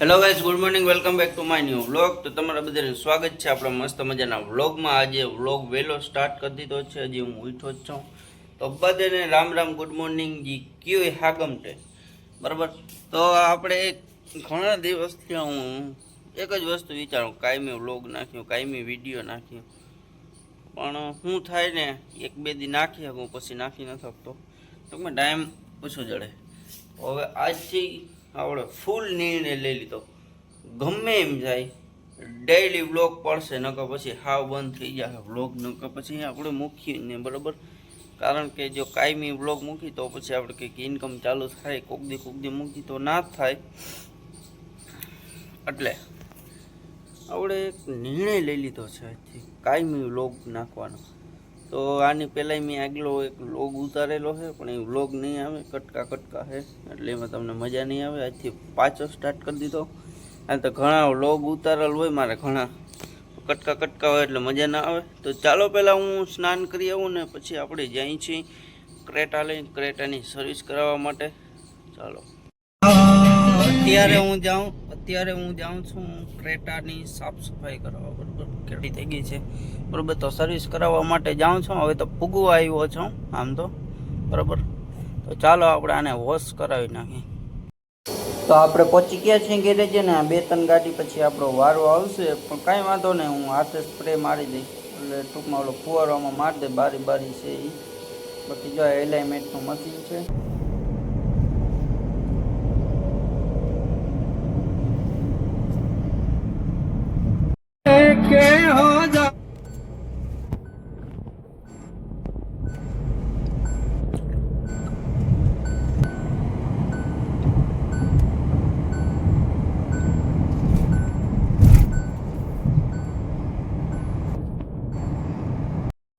Hello guys good morning welcome back to my new vlog તો તમારા બધાને સ્વાગત છે આપણા મસ્ત મજાના વ્લોગમાં આજે વ્લોગ વહેલો સ્ટાર્ટ કરી દીધો છે, હજી હું ઉઠો જ છું. તો બધાને રામ રામ ગુડ મોર્નિંગ જી કયો હાગમટે બરાબર? તો આપણે ઘણા દિવસથી હું એક જ વસ્તુ વિચારું, કાયમી વ્લોગ નાખ્યો, કાયમી વીડિયો નાખ્યો. પણ શું થાય ને, એક બે દી નાખી શકું, પછી નાખી ન શકતો. ટૂંકમાં ટાઈમ ઓછો જડે. હવે આજથી આપણે ફૂલ નિર્ણય લઈ લીધો. ગમે એમ જાય ડેઈલી વ્લોગ પડશે, નકર પછી હાવ બંધ થઈ જાય. વ્લોગ નકર પછી આપણે મૂકીએ ને, બરાબર? કારણ કે જો કાયમી વ્લોગ મૂકી, તો પછી આપણે કંઈક ઇન્કમ ચાલુ થાય, કોક દી કોક દી મૂકી, તો ના થાય. એટલે આપણે એક નિર્ણય લઈ લીધો છે કાયમી વ્લોગ નાખવાનો. તો આની પહેલાંય મેં આગલો એક વ્લોગ ઉતારેલો છે, પણ એ વ્લોગ નહીં આવે, કટકા કટકા છે, એટલે એમાં તમને મજા નહીં આવે. આજથી પાછો સ્ટાર્ટ કરી દીધો. આ તો ઘણા વ્લોગ ઉતારેલ હોય, મારે ઘણા કટકા કટકા હોય એટલે મજા ના આવે. તો ચાલો પહેલાં હું સ્નાન કરી આવું ને પછી આપણે જઈ છીએ, ક્રેટા લઈને ક્રેટાની સર્વિસ કરાવવા માટે. ચાલો. અત્યારે હું જાઉં અત્યારે હું જાઉં છું ક્રેટાની સાફ સફાઈ કરાવવા બરોબર? કેટલી થઈ ગઈ છે. બરોબર તો સર્વિસ કરાવવા માટે જાઉં છું. હવે તો ફૂગવા આવ્યો છું આમ તો. બરોબર? તો ચાલો આપણે આને વોશ કરાવી નાખીએ. તો આપણે પહોંચી ગયા છીએ ગેરેજે ને આ બે ત્રણ ગાડી પછી આપણો વારો આવશે પણ કાંઈ વાંધો નહીં હું હાથે સ્પ્રે મારી દઈશ. એટલે ટૂંકમાં ઓલો ફુવારોમાં મારી દે બારી બારી છે એ બાકી જો એલાઇમેન્ટનું મશીન છે. કે हो जा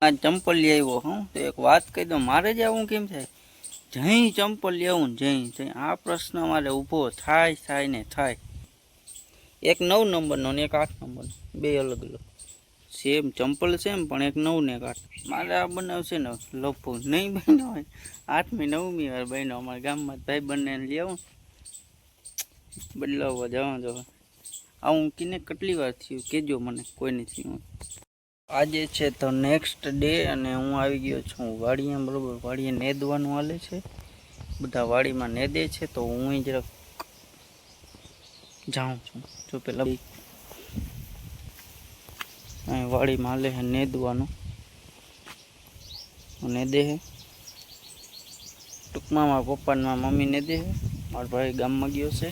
આ ચંપલ લઈ આવ્યો હું. તો એક વાત કહી દઉં, મારે જ આવું કેમ થાય? જઈ ચંપલ લેવું જઈ જઈ આ પ્રશ્ન મારે ઊભો થાય થાય ને થાય. એક નવ નંબરનો ને એક આઠ નંબરનો. બે અલગ અલગ. સેમ ચંપલ સેમ પણ એક નવ ને એક આઠ. મારે આ બનાવશે ને લપો નહીં બન્યો હોય, આઠમી નવમી વાર બન્યો અમારા ગામમાં. ભાઈ બંને લઈ આવું. બદલાવવા જવા જવા. આવું કીને કેટલી વાર થયું? કહેજો મને કોઈ નથી થયું આજે છે તો નેક્સ્ટ ડે અને હું આવી ગયો છું વાડીએ બરાબર? વાડીએ નેદવાનું હાલે છે. બધા વાડીમાં નેદે છે તો હું જરાક જાઉં છું. જો પેલા અહીં વાડીમાં માલે હે નેદવાનું. નેદે હે. ટૂંકમાં મારા પપ્પાના મમ્મી નેદે હે. મારો ભાઈ ગામમાં ગયો છે.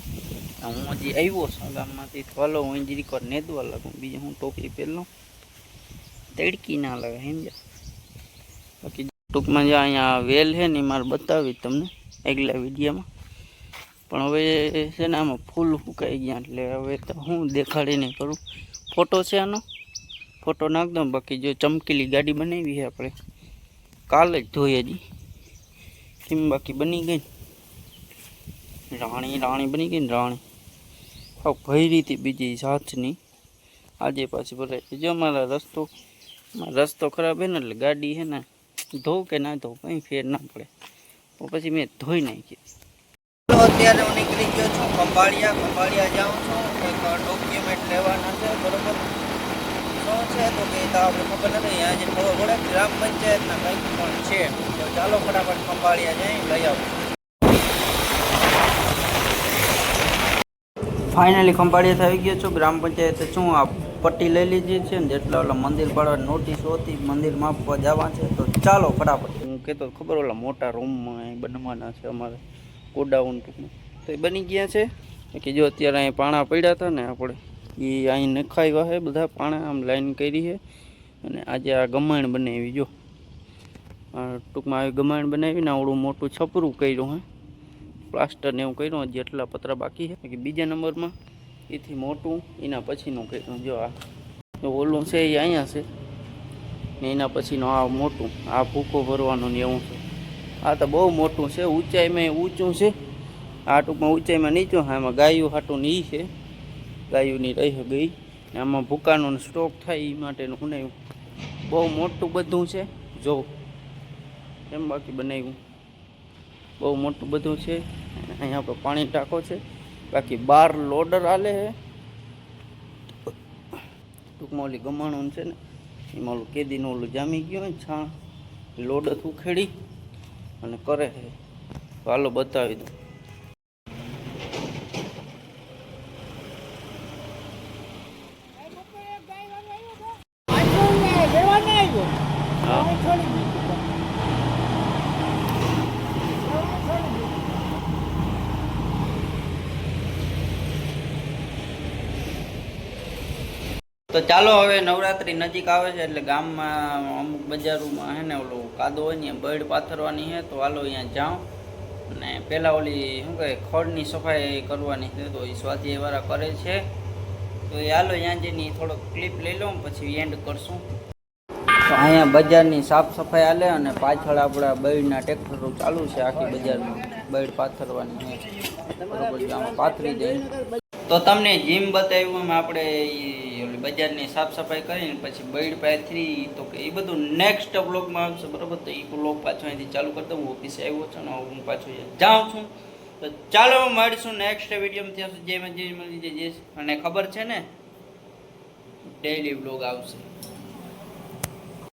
હું હજી આવ્યો છું. ગામમાંથી હાલો હું જીરી કર નેદવા લાગું. બીજું હું ટોપી પહેરલું તડકી ના લાગે સમજ્યા બાકી ટૂંકમાં જે અહીંયા વેલ છે ને એ મારે બતાવી તમને આગલા વિડીયોમાં. પણ હવે છે ને આમાં ફૂલ ફૂંકાઈ ગયા એટલે હવે તો હું દેખાડી નહીં કરું. ફોટો છે આનો? ફોટો નાખ દઉં બાકી જો ચમકેલી ગાડી બનાવી છે આપણે. કાલે જ ધોઈ હજી. કેમ બાકી બની ગઈ ને. રાણી રાણી બની ગઈ ને રાણી. હા ભરી હતી બીજી સાથની આજે પાછી ભરાય જો મારા રસ્તો, મારો રસ્તો ખરાબ હે ને એટલે ગાડી છે ને ધોવ કે ના ધોવ કંઈ ફેર ના પડે. તો પછી મેં ધોઈ નાખી તો અત્યારે હું નીકળી ગયો છું ખંભાળિયા. ખંભાળિયા જાઉં છું. એક ડોક્યુમેન્ટ લેવાના છે બરોબર? શું છે? તો કે તો આપણે ખબર નથી. અહીંયા જે ખબર પડે ગ્રામ પંચાયતના કંઈક પણ છે. તો ચાલો ફટાફટ ખંભાળિયા જઈ લઈ આવું. ફાઇનલી ખંભાળિયા થઈ ગયો છું. ગ્રામ પંચાયતે શું આ પટ્ટી લઈ લીધી છે? ને જેટલા ઓલા મંદિર પાડવા નોટિસ હોતી મંદિર માપવા જવા છે. તો ચાલો ફટાફટ. હું કહેતો ખબર ઓલા મોટા રૂમમાં અહીં બનવાના છે અમારે. ગોડાઉન ટૂંકમાં. તો એ બની ગયા છે. કે જો અત્યારે અહીં પાણા પડ્યા હતા ને, આપણે એ અહીં નખાવ્યા છે બધા પાણા, આમ લાઈન કરી છે અને આજે આ ગમાણ બનાવી, જો. આ ટૂંકમાં આવી ગમાણ બનાવીને આવડું મોટું છપરું કર્યું હે. પ્લાસ્ટર ને એવું કર્યું, હજી એટલા પતરા બાકી છે કે બીજા નંબરમાં એથી મોટું, એના પછીનું કર્યું. જો આ જો ઓલું છે, એ અહીંયા છે. ને એના પછીનું આ મોટું, આ ભૂકો ભરવાનું ને એવું છે. આ તો બહુ મોટું છે, ઊંચાઈમાં ઊંચું છે. આ ટૂંકમાં ઊંચાઈમાં નીચું, હા, એમાં ગાયું હાટું ને ઈ છે. ગાયુંની રહી ગઈ. આમાં ભૂકાનો સ્ટોક થાય એ માટેનું બનાવ્યું બહુ મોટું બધું છે. જો, એમ બાકી બનાવ્યું. બહુ મોટું બધું છે. અહીંયા આપણે પાણી ટાંકો છે. બાકી બાર લોડર આલે હે. ટૂંકમાં ઓલી ગમાણું છે ને, એમાં ઓલું કેદીનું ઓલું જામી ગયું હોય છાણ. લોડર ઉખેડી. અને કરે છે. હાલો બતાવી દઉં. હા. તો ચાલો હવે નવરાત્રી નજીક આવે છે એટલે ગામમાં અમુક બજારોમાં હે ને ઓલું કાદો હોય ને બળ પાથરવાની છે તો હાલો અહીંયા જાઉં. અને પહેલાં ઓલી શું કહે, ખડની સફાઈ કરવાની છે, તો એ સ્વાધ્યાયવાળા કરે છે. તો એ હાલો અહીંયા જઈને થોડોક ક્લિપ લઈ લઉં પછી એન્ડ કરશું. તો અહીંયા બજારની સાફ સફાઈ હાલે અને પાછળ આપણા બળના ટ્રેક્ટરો ચાલુ છે આખી બજારમાં, બળ પાથરવાની છે બરોબર પાથરી દઈએ તો તમને જીમ બતાવ્યું એમ આપણે બજારની સાફ સફાઈ કરીને પછી બૈડ પાથરી, તો કે એ બધું નેક્સ્ટ બ્લોગમાં આવશે, બરાબર? તો એ બ્લોગ પાછો અહીંથી ચાલુ કરતો હું ઓફિસે આવ્યો છું ને હું પાછો જાઉં છું. તો ચાલો મળીશું નેક્સ્ટ વિડીયોમાં. ત્યાં સુધી જય માં જય મળી જઈશ અને ખબર છે ને? ડેઈલી બ્લોગ આવશે.